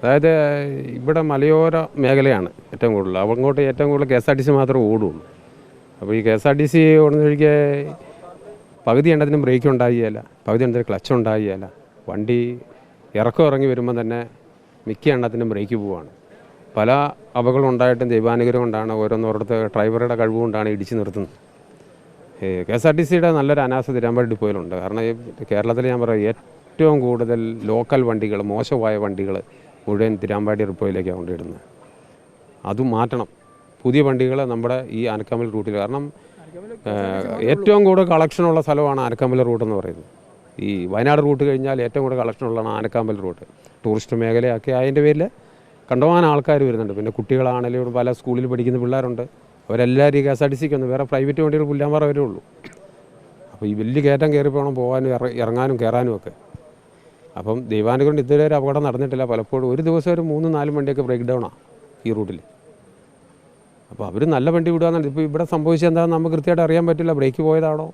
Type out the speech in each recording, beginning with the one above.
അതായത് ഇവിടെ മലയോര മേഖലയാണ് ഏറ്റവും കൂടുതൽ. അങ്ങോട്ട് ഏറ്റവും കൂടുതൽ K S R T C മാത്രമേ ഓടുള്ളൂ. അപ്പോൾ ഈ K S R T C ഓടുന്നൊഴികെ പകുതി എണ്ണത്തിന് ബ്രേക്ക് ഉണ്ടാകുകയില്ല പകുതി എണ്ണത്തിന് ക്ലച്ച് ഉണ്ടാകുകയില്ല വണ്ടി ഇറക്കം ഇറങ്ങി വരുമ്പോൾ തന്നെ മിക്ക എണ്ണത്തിനും ബ്രേക്ക് പോവാണ്. പല അപകടം ഉണ്ടായിട്ടും ദൈവാനുഗ്രഹം കൊണ്ടാണ് ഓരോന്നോരോടത്ത് ഡ്രൈവറുടെ കഴിവ് കൊണ്ടാണ് ഇടിച്ച് നിർത്തുന്നത്. കെ എസ് ആർ ടി സിയുടെ നല്ലൊരു അനാസ തിരുവമ്പാടി ഡിപ്പോയിലുണ്ട് കാരണം കേരളത്തിൽ ഞാൻ പറയാം ഏറ്റവും കൂടുതൽ ലോക്കൽ വണ്ടികൾ മോശമായ വണ്ടികൾ മുഴുവൻ തിരാമ്പാടി റിപ്പോയിലേക്കാണ് കൊണ്ടിടുന്നത് അതും മാറ്റണം. പുതിയ വണ്ടികൾ നമ്മുടെ ഈ അനക്കമൽ റൂട്ടിൽ കാരണം ഏറ്റവും കൂടുതൽ കളക്ഷനുള്ള സ്ഥലമാണ് അനക്കമ്പൽ റൂട്ട് എന്ന് പറയുന്നത്. ഈ വയനാട് റൂട്ട് കഴിഞ്ഞാൽ ഏറ്റവും കൂടുതൽ കളക്ഷനുള്ളതാണ് അനക്കാമ്പൽ ആനക്കാമ്പൽ റൂട്ട്. ടൂറിസ്റ്റ് മേഖലയൊക്കെ അതിന്റെ പേരിൽ കണ്ടുപോകാൻ ആൾക്കാർ വരുന്നുണ്ട്. പിന്നെ കുട്ടികളാണെങ്കിലും പല സ്കൂളിൽ പഠിക്കുന്ന പിള്ളേരുണ്ട്. അവരെല്ലാവരും കെ എസ് ആർ ടി സിക്ക് ഒന്ന് വേറെ പ്രൈവറ്റ് വണ്ടികൾ പുല്ലാമ്പാറ വരെ ഉള്ളൂ അപ്പോൾ ഈ വലിയ കയറ്റം കയറി പോകണം പോകാനും ഇറങ്ങാനും കയറാനും ഒക്കെ. അപ്പം ദൈവാനുഗ്രഹം ഇതുവരെ ഒരു അപകടം നടന്നിട്ടില്ല. പലപ്പോഴും ഒരു ദിവസം ഒരു മൂന്ന് നാല് വണ്ടിയൊക്കെ ബ്രേക്ക് ഡൗണാണ് ഈ റൂട്ടിൽ അപ്പോൾ അവർ നല്ല വണ്ടി വിടുകയെന്നാണ് ഇപ്പോൾ ഇവിടെ സംഭവിച്ചത് എന്താണെന്ന് നമുക്ക് കൃത്യമായിട്ട് അറിയാൻ പറ്റില്ല. ബ്രേക്ക് പോയതാണോ?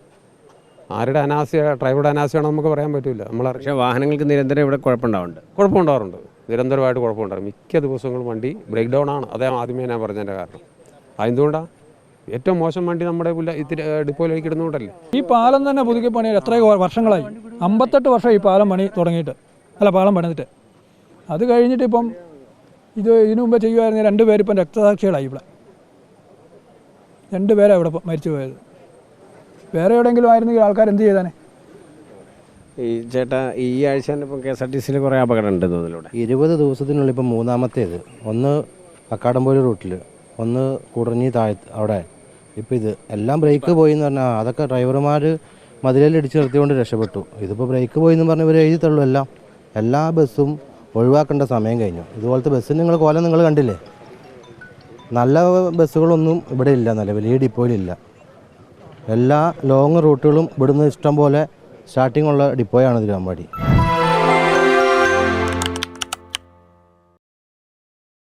ആരുടെ അനാസ്യ ഡ്രൈവറുടെ അനാസ്യമാണോ നമുക്ക് പറയാൻ പറ്റില്ല നമ്മൾ പക്ഷേ വാഹനങ്ങൾക്ക് നിരന്തരം ഇവിടെ കുഴപ്പമുണ്ടാവുന്നുണ്ട്. കുഴപ്പമുണ്ടാവാറുണ്ട്. നിരന്തരമായിട്ട് കുഴപ്പമുണ്ടാകും മിക്ക ദിവസങ്ങളും വണ്ടി ബ്രേക്ക് ഡൗൺ ആണ്. അതേ ആദ്യമേ ഞാൻ പറഞ്ഞതിന്റെ കാരണം. അതെന്തുകൊണ്ടാണ് ഏറ്റവും മോശം വണ്ടി നമ്മുടെ ഇത്തിരി ഡിപ്പോയിലേക്ക് ഇടുന്നതുകൊണ്ടല്ലേ? ഈ പാലം തന്നെ പുതുക്കി പണി എത്രയോ വർഷങ്ങളായി. അമ്പത്തെട്ട് വർഷം ഈ പാലം പണി തുടങ്ങിയിട്ട്. അല്ല പാലം പണിതിട്ട്. അത് കഴിഞ്ഞിട്ട് ഇപ്പം ഇത് ഇതിനു മുമ്പ് ചെയ്യുമായിരുന്ന രണ്ട് പേര് ഇപ്പം രക്തസാക്ഷികളായി ഇവിടെ. രണ്ട് പേരാണ് ഇവിടെ ഇപ്പം മരിച്ചു പോയത്. വേറെ എവിടെയെങ്കിലും ആയിരുന്നെങ്കിൽ ആൾക്കാർ എന്ത് ചെയ്താനെ? ഈ ചേട്ടാ ഈ ആഴ്ച തന്നെ ഇപ്പം കെ എസ് ആർ ടി സിയിൽ കുറേ അപകടം ഉണ്ട് തോന്നിലൂടെ ഇരുപത് ദിവസത്തിനുള്ളിൽ ഇപ്പം മൂന്നാമത്തേത്. ഒന്ന് അക്കാടംപൊലി റൂട്ടിൽ ഒന്ന് കുടഞ്ഞി താഴ് അവിടെ ഇപ്പം ഇത് എല്ലാം ബ്രേക്ക് പോയി എന്ന് പറഞ്ഞാൽ അതൊക്കെ ഡ്രൈവർമാർ മതിലിൽ ഇടിച്ച് നിർത്തിക്കൊണ്ട് രക്ഷപ്പെട്ടു. ഇതിപ്പോൾ ബ്രേക്ക് പോയി എന്ന് പറഞ്ഞ് ഇവർ എഴുതി എല്ലാം. എല്ലാ ബസ്സും ഒഴിവാക്കേണ്ട സമയം കഴിഞ്ഞു. ഇതുപോലത്തെ ബസ്സിന് നിങ്ങൾ കോലം നിങ്ങൾ കണ്ടില്ലേ? നല്ല ബസ്സുകളൊന്നും ഇവിടെ ഇല്ല നല്ല വലിയ ഡിപ്പോയിലില്ല എല്ലാ ലോങ് റൂട്ടുകളും ഇവിടുന്ന് ഇഷ്ടം പോലെ സ്റ്റാർട്ടിംഗ് ഉള്ള ഡിപ്പോയാണ് തിരുവമ്പാടി